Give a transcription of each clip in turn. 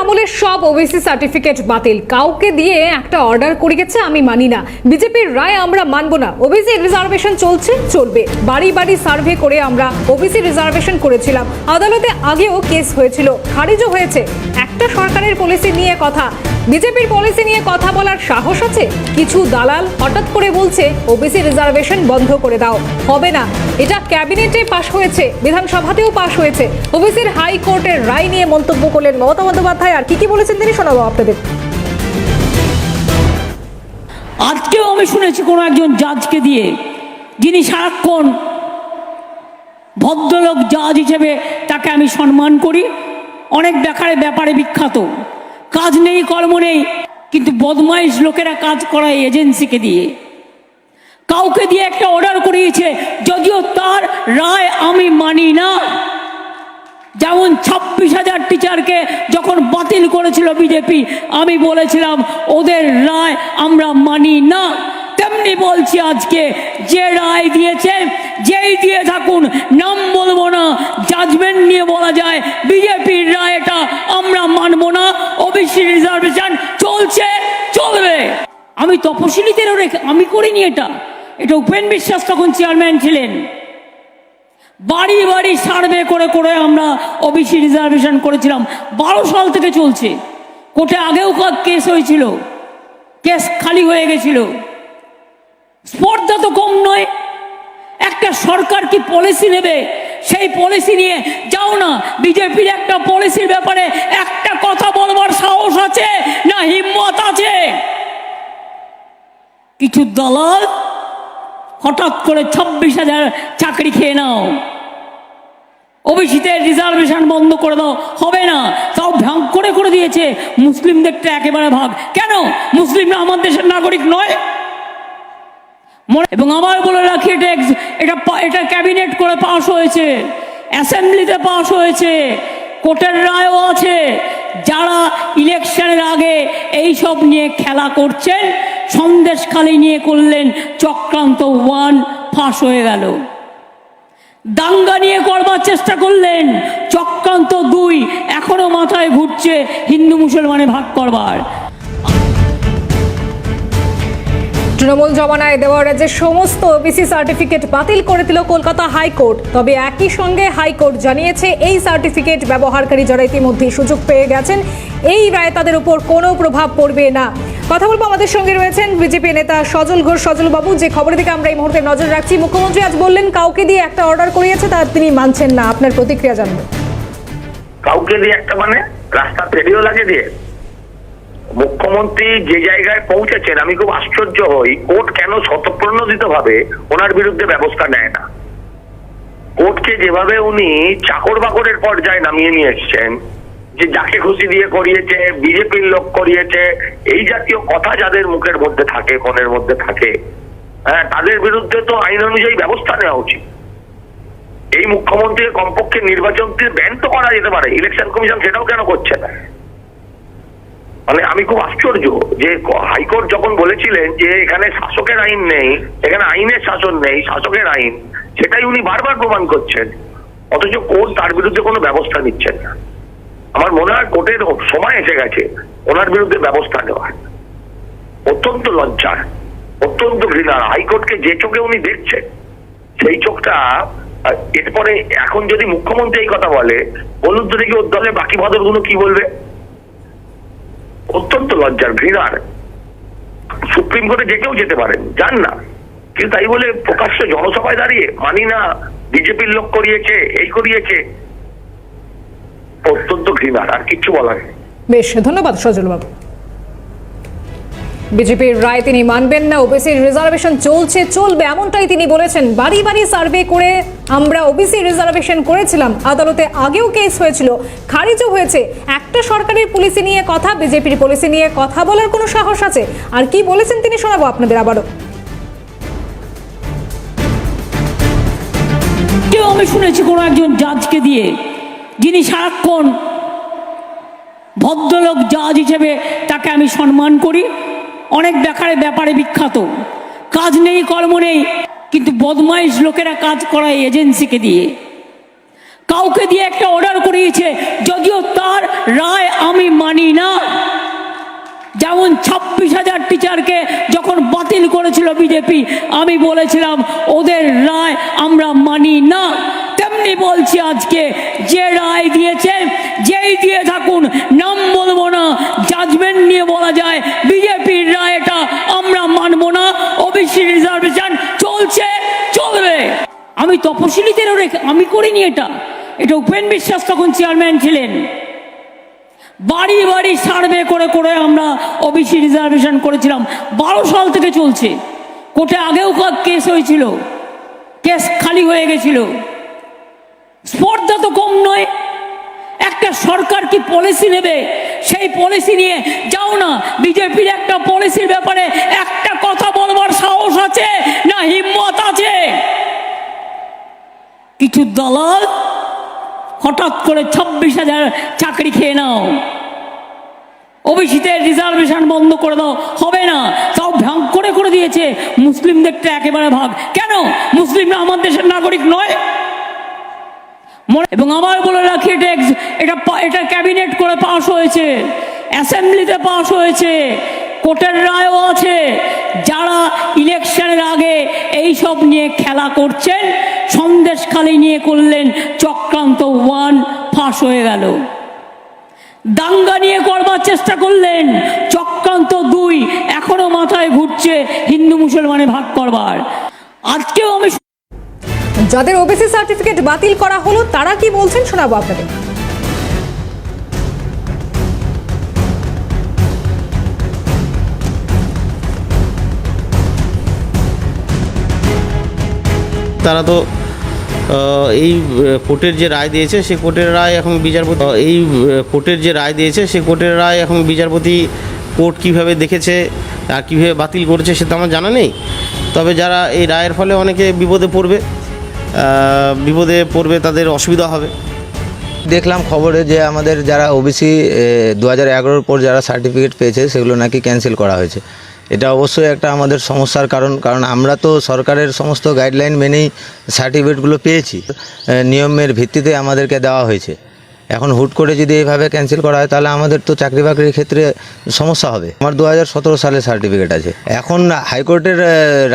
আমলের সব OBC certificate বাতিল। কাউকে দিয়ে একটা অর্ডার করে গেছে, আমি মানি না। বিজেপির রায় আমরা মানব না। ওবিসি রিজার্ভেশন চলছে, চলবে। বাড়ি বাড়ি সার্ভে করে আমরা ওবিসি রিজার্ভেশন করেছিলাম। আদালতে আগেও কেস হয়েছিল, খারিজও হয়েছে। একটা সরকারের পলিসি নিয়ে কথা। বিজেপির পলিসি নিয়ে কথা বলার সাহস আছে? কিছু দালাল হঠাৎ করে বলছে ওবিসি রিজার্ভেশন বন্ধ করে দাও। হবে না। এটা ক্যাবিনেটে পাশ হয়েছে, বিধানসভাতেও পাশ হয়েছে। ওবিসির হাইকোর্টের রায় নিয়ে মন্তব্য করলেন মমতা বন্দ্যোপাধ্যায়। আর কি কি বলেছেন তিনি শোনাবো আপনাদের। আজকেও আমি শুনেছি কোনো একজন জাজকে দিয়ে, যিনি সারাক্ষণ ভদ্রলোক জাজ হিসেবে তাকে আমি সম্মান করি। অনেক ব্যাপারে ব্যাপারে বিখ্যাত। কাজ নেই, কর্ম নেই, কিন্তু বদমাইশ লোকেরা কাজ করায় এজেন্সিকে দিয়ে। কাউকে দিয়ে একটা অর্ডার করিয়েছে, যদিও তার রায় আমি মানি না। যেমন ছাব্বিশ হাজার টিচারকে যখন বাতিল করেছিল বিজেপি, আমি বলেছিলাম, ওদের রায় আমরা মানি না। তেমনি বলছি আজকে, যে রায় দিয়েছে, যেই দিয়ে থাকুন, নাম বলব না জাজমেন্ট নিয়ে বলা যায়, বিজেপির রায় এটা আমরা মানবো না ওবিসি রিজার্ভেশন চলছে, চলবে। আমি তপশিলীদেরও রেখে, আমি করিনি এটা। এটা উপেন বিশ্বাস তখন চেয়ারম্যান ছিলেন। বাড়ি বাড়ি সার্ভে করে করে আমরা ওবিসি রিজার্ভেশন করেছিলাম। বারো সাল থেকে চলছে। কোর্টে আগেও কেস হয়েছিল। কেস খালি হয়ে গেছিল। স্পর্ধা তো কম নয়। একটা সরকার কি পলিসি নেবে? সেই পলিসি নিয়ে যাও না। বিজেপির একটা পলিসির ব্যাপারে একটা কথা বলবার সাহস আছে না হিম্মত আছে? কিছু দলাল হঠাৎ করে ছাব্বিশ হাজার চাকরি খেয়ে নাও। ওবিসিতে রিজার্ভেশন বন্ধ করে দাও। হবে না। তাও ভাগ করে করে দিয়েছে। মুসলিমদেরটা একেবারে ভাগ। কেন? মুসলিমরা আমার দেশের নাগরিক নয়। এবং আবার বলে রাখি, এটা এটা এটা ক্যাবিনেট করে পাশ হয়েছে। অ্যাসেম্বলিতে পাশ হয়েছে। কোর্টের রায়ও আছে। যারা ইলেকশনের আগে এই সব নিয়ে খেলা করছেন, সন্দেশখালি নিয়ে করলেন, চক্রান্ত ওয়ান ফাঁস হয়ে গেল। দাঙ্গা নিয়ে করবার চেষ্টা করলেন, চক্রান্ত দুই, এখনও মাথায় ঘুরছে হিন্দু মুসলমানে ভাগ করবার। তৃণমূল জমানায় দেওয়া রাজ্যের সমস্ত ওবিসি সার্টিফিকেট বাতিল করে দিল কলকাতা হাইকোর্ট। তবে একই সঙ্গে হাইকোর্ট জানিয়েছে এই সার্টিফিকেট ব্যবহারকারী যারা ইতিমধ্যে সুযোগ পেয়ে গেছেন, এই রায় তাদের উপর কোনো প্রভাব পড়বে না। কথা বলব আমাদের সঙ্গে রয়েছেন বিজেপি নেতা সজল ঘোষ। সজল বাবু, যে খবরের দিকে আমরা এই মুহূর্তে নজর রাখছি, মুখ্যমন্ত্রী আজ বললেন, কাউকে দিয়ে একটা অর্ডার করিয়েছে তা তিনি মানছেন না। আপনার প্রতিক্রিয়া জানব। কাউকে দিয়ে একটা মানে? রাস্তা পেরিয়েও লাগে দিয়ে? মুখ্যমন্ত্রী যে জায়গায় পৌঁছেছেন, আমি খুব আশ্চর্য হই, কোর্ট কেন স্বতঃপ্রণোদিত ভাবে ওনার বিরুদ্ধে ব্যবস্থা নেয় না? কোর্টকে যেভাবে উনি চাকর বাকরের পর্যায়ে নামিয়ে নিয়ে এসছেন, যে যাকে খুশি দিয়ে করিয়েছে, বিজেপির লোক করিয়েছে, এই জাতীয় কথা যাদের মুখের মধ্যে থাকে মনের মধ্যে থাকে হ্যাঁ তাদের বিরুদ্ধে তো আইন অনুযায়ী ব্যবস্থা নেওয়া উচিত। এই মুখ্যমন্ত্রীর কমপক্ষে নির্বাচনকে ব্যান তো করা যেতে পারে, ইলেকশন কমিশন সেটাও কেন করছে না? মানে আমি খুব আশ্চর্য যে হাইকোর্ট যখন বলেছিলেন যে এখানে শাসকের আইন নেই, এখানে আইনের শাসন নেই, শাসকের আইন, সেটাই উনি বারবার প্রমাণ করছেন। অথচ কোর্ট তার বিরুদ্ধে কোনো ব্যবস্থা নিচ্ছেন না। আমার মনে হয় কোর্টের সময় এসে গেছে, ওনার বিরুদ্ধে ব্যবস্থা নেওয়ার। অত্যন্ত লজ্জার, অত্যন্ত ঘৃণার। হাইকোর্টকে যে চোখে উনি দেখছেন, সেই চোখটা এরপরে এখন যদি মুখ্যমন্ত্রী এই কথা বলে, বলুন তো দেখি ওর দলে বাকি ভদরগুলো কি বলবে? অত্যন্ত লজ্জার ঘৃণার। সুপ্রিম কোর্টে যে কেউ যেতে পারেন, যান না। কিন্তু তাই বলে প্রকাশ্য জনসভায় দাঁড়িয়ে, মানি না, বিজেপির লোক করিয়েছে, এই করিয়েছে। অত্যন্ত ঘৃণার, আর কিচ্ছু বলার নেই। বেশ, ধন্যবাদ সজল বাবু বিজেপির রায় তিনি মানবেন না ওবিসি রিজার্ভেশন চলছে, চলবে, এমনটাই তিনি বলেছেন। বাড়ি বাড়ি সার্ভে করে আমরা ওবিসি রিজার্ভেশন করেছিলাম। আদালতে আগেও কেস হয়েছিল। খারিজও হয়েছে। একটা সরকারের পলিসি নিয়ে কথা বিজেপির পলিসি নিয়ে কথা বলার কোনো সাহস আছে? আর কি বলেছেন তিনি শোনাবো আপনাদের আবারও। কেউ আমি শুনেছি কোনো একজন জাজকে দিয়ে, যিনি সারাক্ষণ ভদ্রলোক জাজ হিসেবে তাকে আমি সম্মান করি। অনেক ব্যাপারে ব্যাপারে বিখ্যাত। কাজ নেই, কর্ম নেই। কিন্তু বদমাইশ লোকেরা কাজ করায় এজেন্সিকে দিয়ে। কাউকে দিয়ে একটা অর্ডার করিয়েছে, যদিও তার রায় আমি মানি না। যেমন ছাব্বিশ হাজার টিচারকে যখন বাতিল করেছিল বিজেপি, আমি বলেছিলাম, ওদের রায় আমরা মানি না। তেমনি বলছি আজকে, যে রায় দিয়েছে, যেই দিয়ে থাকুন, নাম বলব না। জাজমেন্ট নিয়ে বলা যায় আমি করিনি এটা। এটা উপেন বিশ্বাস তখন চেয়ারম্যান ছিলেন। বাড়ি বাড়ি সার্ভে করে করে আমরা ওবিসি রিজার্ভেশন করেছিলাম। বারো সাল থেকে চলছে। কোর্টে আগেও কেস হয়েছিল। কেস খালি হয়ে গেছিল। স্পর্ধা তো কম নয়। একটা সরকার কি পলিসি নেবে? সেই পলিসি নিয়ে যাও না। বিজেপির একটা পলিসির ব্যাপারে একটা কথা বলবার সাহস আছে? না হিম্মত কিছু দলাল হঠাৎ করে ছাব্বিশ হাজার চাকরি খেয়ে নাও। ওবিসিতে রিজার্ভেশন বন্ধ করে দাও। হবে না। তাও ভাগ করে করে দিয়েছে। মুসলিমদেরটা একেবারে ভাগ। কেন? মুসলিমরা আমার দেশের নাগরিক নয়। এবং আবার বলে রাখি, এটা এটা এটা ক্যাবিনেট করে পাশ হয়েছে। অ্যাসেম্বলিতে পাশ হয়েছে। কোর্টের রায়ও আছে। যারা ইলেকশনের আগে এই সব নিয়ে খেলা করছেন সন্দেশখালি নিয়ে করলেন চক্রান্ত ওয়ান ফাঁস হয়ে গেল। দাঙ্গা নিয়ে করবার চেষ্টা করলেন চক্রান্ত দুই এখনও মাথায় ঘুরছে হিন্দু মুসলমানে ভাগ করবার। আজকেও আমি যাদের ওবিসি সার্টিফিকেট বাতিল করা হলো তারা কি বলছেন শোনাবো আপনাদের? তারা তো এই কোর্টের যে রায় দিয়েছে, সে কোর্টের রায় এখন বিচারপতি এই কোর্টের যে রায় দিয়েছে, সে কোর্টের রায় এখন বিচারপতি কোর্ট কীভাবে দেখেছে, আর কীভাবে বাতিল করেছে সেটা আমার জানা নেই। তবে যারা এই রায়ের ফলে অনেকে বিপদে পড়বে বিপদে পড়বে, তাদের অসুবিধা হবে। দেখলাম খবরে যে আমাদের যারা ওবিসি দু হাজার পর যারা সার্টিফিকেট পেয়েছে, সেগুলো নাকি ক্যান্সেল করা হয়েছে। এটা অবশ্যই একটা আমাদের সমস্যার কারণ কারণ আমরা তো সরকারের সমস্ত গাইডলাইন মেনেই সার্টিফিকেটগুলো পেয়েছি। নিয়মের ভিত্তিতে আমাদেরকে দেওয়া হয়েছে। এখন হুট করে যদি এইভাবে ক্যান্সেল করা হয়, তাহলে আমাদের তো চাকরি বাকরির ক্ষেত্রে সমস্যা হবে। আমার দু হাজার সতেরো সালে সার্টিফিকেট আছে। এখন হাইকোর্টের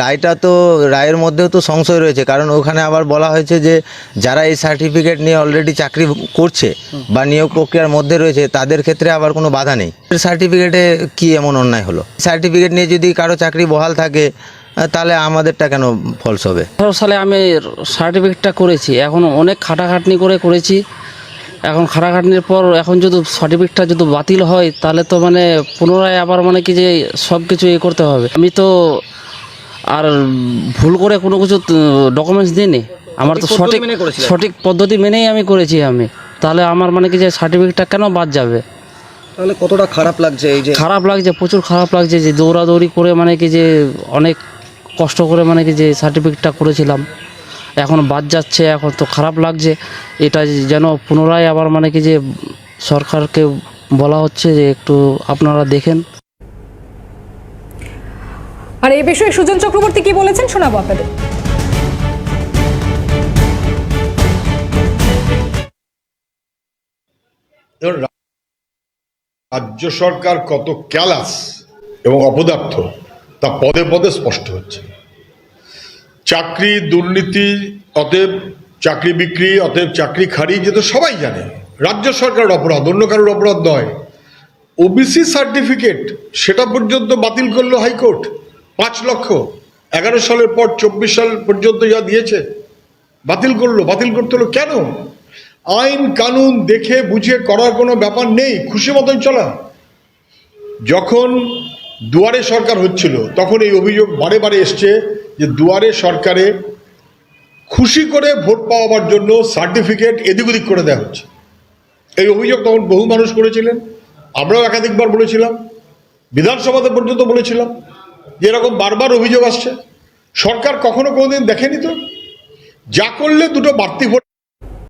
রায়টা তো, রায়ের মধ্যেও তো সংশয় রয়েছে, কারণ ওখানে আবার বলা হয়েছে যে, যারা এই সার্টিফিকেট নিয়ে অলরেডি চাকরি করছে বা নিয়োগ প্রক্রিয়ার মধ্যে রয়েছে, তাদের ক্ষেত্রে আবার কোনো বাধা নেই। সার্টিফিকেটে কি এমন অন্যায় হলো? সার্টিফিকেট নিয়ে যদি কারও চাকরি বহাল থাকে তাহলে আমাদেরটা কেন ফলস হবে? সালে আমি সার্টিফিকেটটা করেছি। এখন অনেক খাটাখাটনি করে করেছি। এখন খাটাখাটনির পর এখন যদি সার্টিফিকেটটা যদি বাতিল হয় তাহলে তো মানে পুনরায় আবার মানে কি যে সব কিছু ইয়ে করতে হবে। আমি তো আর ভুল করে কোনো কিছু ডকুমেন্টস দিইনি। আমার তো সঠিক সঠিক পদ্ধতি মেনেই আমি করেছি আমি। তাহলে আমার মানে কি যে সার্টিফিকেটটা কেন বাদ যাবে? তাহলে কতটা খারাপ লাগছে এই যে খারাপ লাগছে প্রচুর খারাপ লাগছে যে দৌড়াদৌড়ি করে মানে কি যে অনেক কষ্ট করে মানে কি যে সার্টিফিকেটটা করেছিলাম। এখন বাদ যাচ্ছে এখন তো খারাপ লাগছে। এটা যেন পুনরায় আবার মানে কি যে সরকারকে বলা হচ্ছে যে একটু আপনারা দেখেন। আর এই বিষয়ে সুজন চক্রবর্তী কি বলেছেন শোনাবো আপনাদের। রাজ্য সরকার কত ক্যালাস এবং অপদার্থ তা পদে পদে স্পষ্ট হচ্ছে। চাকরি দুর্নীতি অতএব চাকরি বিক্রি, অতএব চাকরি খারিজ যে তো সবাই জানে। রাজ্য সরকারের অপরাধ, অন্য কারোর অপরাধ নয়। ওবিসি সার্টিফিকেট সেটা পর্যন্ত বাতিল করল হাইকোর্ট। পাঁচ লক্ষ। এগারো সালের পর চব্বিশ সাল পর্যন্ত যা দিয়েছে, বাতিল করল। বাতিল করতে হলো কেন? আইন, কানুন দেখে বুঝে করার কোনো ব্যাপার নেই, খুশি মতন চলা। যখন দুয়ারে সরকার হচ্ছিল, তখন এই অভিযোগ বারে বারে এসছে যে দুয়ারে সরকারে খুশি করে ভোট পাওয়ার জন্য সার্টিফিকেট এদিক ওদিক করে দেওয়া হচ্ছে। এই অভিযোগ তখন বহু মানুষ করেছিলেন, আমরাও একাধিকবার বলেছিলাম, বিধানসভাতে পর্যন্ত বলেছিলাম যে এরকম বারবার অভিযোগ আসছে। সরকার কখনো কোনোদিন দেখেনি তো? যা করলে দুটো বাড়তি ভোট